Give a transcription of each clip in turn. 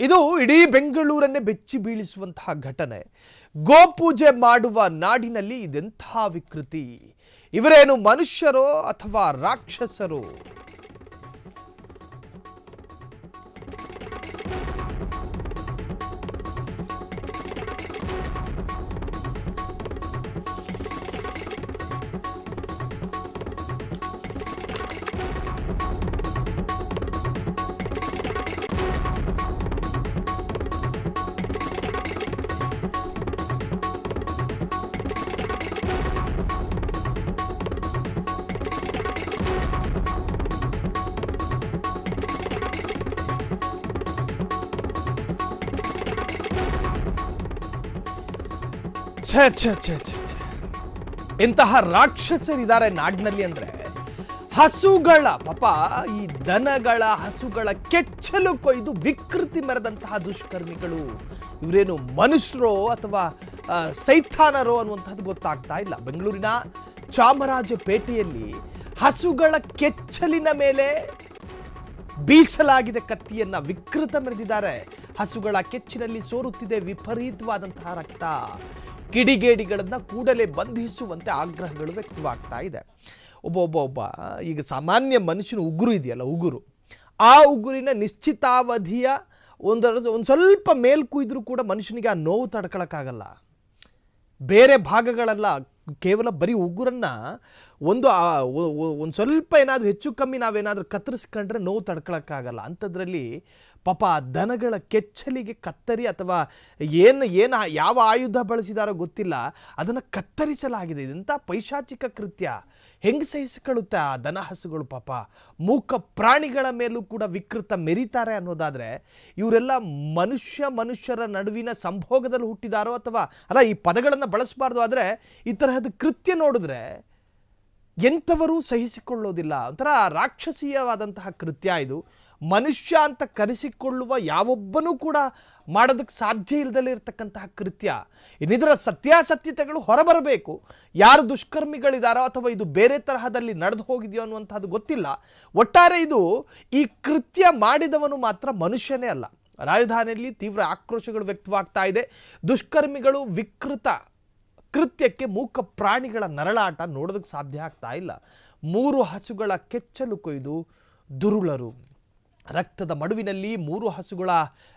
ಇದು ಇಡೀ ಬೆಂಗಳೂರನ್ನೇ ಬೆಚ್ಚಿ ಬೀಳಿಸುವಂತಹ ಘಟನೆ. ಗೋಪೂಜೆ ಮಾಡುವ ನಾಡಿನಲ್ಲಿ ಇದೆಂಥ ವಿಕೃತಿ. ಇವರೇನು ಮನುಷ್ಯರೋ ಅಥವಾ ರಾಕ್ಷಸರೋ? ಇಂತಹ ರಾಕ್ಷಸರಿದ್ದಾರೆ ನಾಡಿನಲ್ಲಿ ಅಂದ್ರೆ ಹಸುಗಳ, ಪಾಪ ಈ ದನಗಳ ಹಸುಗಳ ಕೆಚ್ಚಲು ಕೊಯ್ದು ವಿಕೃತಿ ಮೆರೆದಂತಹ ದುಷ್ಕರ್ಮಿಗಳು. ಇವರೇನು ಮನುಷ್ಯರೋ ಅಥವಾ ಸೈಥಾನರೋ ಅನ್ನುವಂಥದ್ದು ಗೊತ್ತಾಗ್ತಾ ಇಲ್ಲ. ಬೆಂಗಳೂರಿನ ಚಾಮರಾಜಪೇಟೆಯಲ್ಲಿ ಹಸುಗಳ ಕೆಚ್ಚಲಿನ ಮೇಲೆ ಬೀಸಲಾಗಿದೆ ಕತ್ತಿಯನ್ನ. ವಿಕೃತ ಮೆರೆದಿದ್ದಾರೆ. ಹಸುಗಳ ಕೆಚ್ಚಿನಲ್ಲಿ ಸೋರುತ್ತಿದೆ ವಿಪರೀತವಾದಂತಹ ರಕ್ತ. ಕಿಡಿಗೇಡಿಗಳನ್ನ ಕೂಡಲೇ ಬಂಧಿಸುವಂತೆ ಆಗ್ರಹಗಳು ವ್ಯಕ್ತವಾಗ್ತಾ ಇದೆ. ಒಬ್ಬ ಒಬ್ಬ ಒಬ್ಬ, ಈಗ ಸಾಮಾನ್ಯ ಮನುಷ್ಯನ ಉಗುರು ಇದೆಯಲ್ಲ, ಉಗುರು. ಆ ಉಗುರಿನ ನಿಶ್ಚಿತಾವಧಿಯ ಒಂದರ ಒಂದು ಸ್ವಲ್ಪ ಮೇಲ್ ಕುಯ್ದರೂ ಕೂಡ ಮನುಷ್ಯನಿಗೆ ಆ ನೋವು ತಡ್ಕೊಳಕ್ಕಾಗಲ್ಲ. ಬೇರೆ ಭಾಗಗಳೆಲ್ಲ, ಕೇವಲ ಬರೀ ಉಗುರನ್ನ ಒಂದು ಒಂದು ಸ್ವಲ್ಪ ಏನಾದರೂ ಹೆಚ್ಚು ಕಮ್ಮಿ ನಾವೇನಾದರೂ ಕತ್ತರಿಸ್ಕೊಂಡ್ರೆ ನೋವು ತಡ್ಕೊಳಕ್ಕಾಗಲ್ಲ. ಅಂಥದ್ರಲ್ಲಿ ಪಾಪ ಆ ದನಗಳ ಕೆಚ್ಚಲಿಗೆ ಕತ್ತರಿ ಅಥವಾ ಏನು ಏನು ಯಾವ ಆಯುಧ ಬಳಸಿದಾರೋ ಗೊತ್ತಿಲ್ಲ, ಅದನ್ನು ಕತ್ತರಿಸಲಾಗಿದೆ. ಇದಂಥ ಪೈಶಾಚಿಕ ಕೃತ್ಯ. ಹೆಂಗೆ ಸಹಿಸಿಕೊಳ್ಳುತ್ತೆ ಆ ದನ ಹಸುಗಳು ಪಾಪ? ಮೂಕ ಪ್ರಾಣಿಗಳ ಮೇಲೂ ಕೂಡ ವಿಕೃತ ಮೆರೀತಾರೆ ಅನ್ನೋದಾದರೆ, ಇವರೆಲ್ಲ ಮನುಷ್ಯ ಮನುಷ್ಯರ ನಡುವಿನ ಸಂಭೋಗದಲ್ಲಿ ಹುಟ್ಟಿದಾರೋ ಅಥವಾ, ಅಲ್ಲ, ಈ ಪದಗಳನ್ನು ಬಳಸಬಾರ್ದು, ಆದರೆ ಈ ತರಹದ ಕೃತ್ಯ ನೋಡಿದ್ರೆ ಎಂಥವರೂ ಸಹಿಸಿಕೊಳ್ಳೋದಿಲ್ಲ. ಒಂಥರ ರಾಕ್ಷಸೀಯವಾದಂತಹ ಕೃತ್ಯ ಇದು. ಮನುಷ್ಯ ಅಂತ ಕರೆಸಿಕೊಳ್ಳುವ ಯಾವೊಬ್ಬನೂ ಕೂಡ ಮಾಡೋದಕ್ಕೆ ಸಾಧ್ಯ ಇಲ್ಲದಲ್ಲೇ ಇರತಕ್ಕಂತಹ ಕೃತ್ಯ. ಇನ್ನಿದರ ಸತ್ಯಾಸತ್ಯತೆಗಳು ಹೊರಬರಬೇಕು. ಯಾರು ದುಷ್ಕರ್ಮಿಗಳಿದಾರೋ ಅಥವಾ ಇದು ಬೇರೆ ತರಹದಲ್ಲಿ ನಡೆದು ಹೋಗಿದೆಯೋ ಅನ್ನುವಂಥದ್ದು ಗೊತ್ತಿಲ್ಲ. ಒಟ್ಟಾರೆ ಇದು ಈ ಕೃತ್ಯ ಮಾಡಿದವನು ಮಾತ್ರ ಮನುಷ್ಯನೇ ಅಲ್ಲ. ರಾಜಧಾನಿಯಲ್ಲಿ ತೀವ್ರ ಆಕ್ರೋಶಗಳು ವ್ಯಕ್ತವಾಗ್ತಾ ಇದೆ. ದುಷ್ಕರ್ಮಿಗಳು ವಿಕೃತ ಕೃತ್ಯಕ್ಕೆ ಮೂಕ ಪ್ರಾಣಿಗಳ ನರಳಾಟ ನೋಡೋದಕ್ಕೆ ಸಾಧ್ಯ ಆಗ್ತಾ ಇಲ್ಲ. ಮೂರು ಹಸುಗಳ ಕೆಚ್ಚಲು ಕೊಯ್ದು ದುರುಳರು. ರಕ್ತದ ಮಡುವಿನಲ್ಲಿ ಮೂರು ಹಸುಗಳ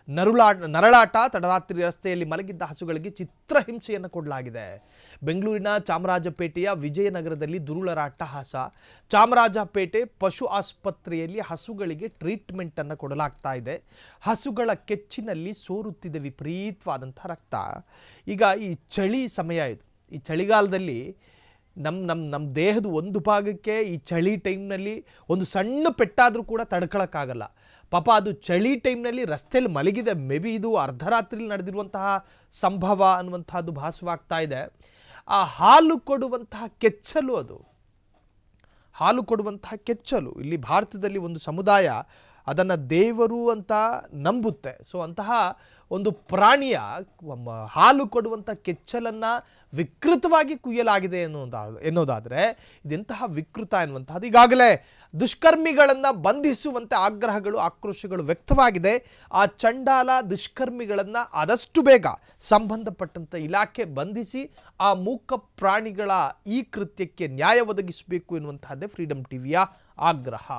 ನರುಳಾ ನರಳಾಟ, ತಡರಾತ್ರಿ ರಸ್ತೆಯಲ್ಲಿ ಮಲಗಿದ್ದ ಹಸುಗಳಿಗೆ ಚಿತ್ರಹಿಂಸೆಯನ್ನು ಕೊಡಲಾಗಿದೆ. ಬೆಂಗಳೂರಿನ ಚಾಮರಾಜಪೇಟೆಯ ವಿಜಯನಗರದಲ್ಲಿ ದುರುಳರ ಅಟ್ಟಹಾಸ ಚಾಮರಾಜಪೇಟೆ ಪಶು ಆಸ್ಪತ್ರೆಯಲ್ಲಿ ಹಸುಗಳಿಗೆ ಟ್ರೀಟ್ಮೆಂಟನ್ನು ಕೊಡಲಾಗ್ತಾ ಇದೆ. ಹಸುಗಳ ಕೆಚ್ಚಿನಲ್ಲಿ ಸೋರುತ್ತಿದೆ ವಿಪರೀತವಾದಂಥ ರಕ್ತ. ಈಗ ಈ ಚಳಿ ಸಮಯ ಇದು. ಈ ಚಳಿಗಾಲದಲ್ಲಿ ನಮ್ಮ ನಮ್ಮ ನಮ್ಮ ದೇಹದ ಒಂದು ಭಾಗಕ್ಕೆ ಈ ಚಳಿ ಟೈಮ್ನಲ್ಲಿ ಒಂದು ಸಣ್ಣ ಪೆಟ್ಟಾದರೂ ಕೂಡ ತಡ್ಕೊಳಕ್ಕಾಗಲ್ಲ. ಪಾಪ ಅದು ಚಳಿ ಟೈಮ್ನಲ್ಲಿ ರಸ್ತೆಯಲ್ಲಿ ಮಲಗಿದೆ. ಮೇ ಬಿ ಇದು ಅರ್ಧರಾತ್ರಿಲಿ ನಡೆದಿರುವಂತಹ ಸಂಭವ ಅನ್ನುವಂತಹದ್ದು ಭಾಸವಾಗ್ತಾ ಇದೆ. ಆ ಹಾಲು ಕೊಡುವಂತಹ ಕೆಚ್ಚಲು ಅದು. ಹಾಲು ಕೊಡುವಂತಹ ಕೆಚ್ಚಲು. ಇಲ್ಲಿ ಭಾರತದಲ್ಲಿ ಒಂದು ಸಮುದಾಯ ಅದನ್ನು ದೇವರು ಅಂತ ನಂಬುತ್ತೆ. ಸೊ ಅಂತಹ ಒಂದು ಪ್ರಾಣಿಯ ಹಾಲು ಕೊಡುವಂಥ ಕೆಚ್ಚಲನ್ನು ವಿಕೃತವಾಗಿ ಕುಯ್ಯಲಾಗಿದೆ ಎನ್ನುವುದಾ ಎನ್ನೋದಾದರೆ ಇದೆಂತಹ ವಿಕೃತ ಎನ್ನುವಂಥದ್ದು ಈಗಾಗಲೇ ದುಷ್ಕರ್ಮಿಗಳನ್ನು ಬಂಧಿಸುವಂತೆ ಆಗ್ರಹಗಳು, ಆಕ್ರೋಶಗಳು ವ್ಯಕ್ತವಾಗಿದೆ. ಆ ಚಂಡಾಲ ದುಷ್ಕರ್ಮಿಗಳನ್ನು ಆದಷ್ಟು ಬೇಗ ಸಂಬಂಧಪಟ್ಟಂಥ ಇಲಾಖೆ ಬಂಧಿಸಿ ಆ ಮೂಕ ಪ್ರಾಣಿಗಳ ಈ ಕೃತ್ಯಕ್ಕೆ ನ್ಯಾಯ ಒದಗಿಸಬೇಕು ಎನ್ನುವಂತಹದ್ದೇ ಫ್ರೀಡಮ್ ಟಿವಿಯ ಆಗ್ರಹ.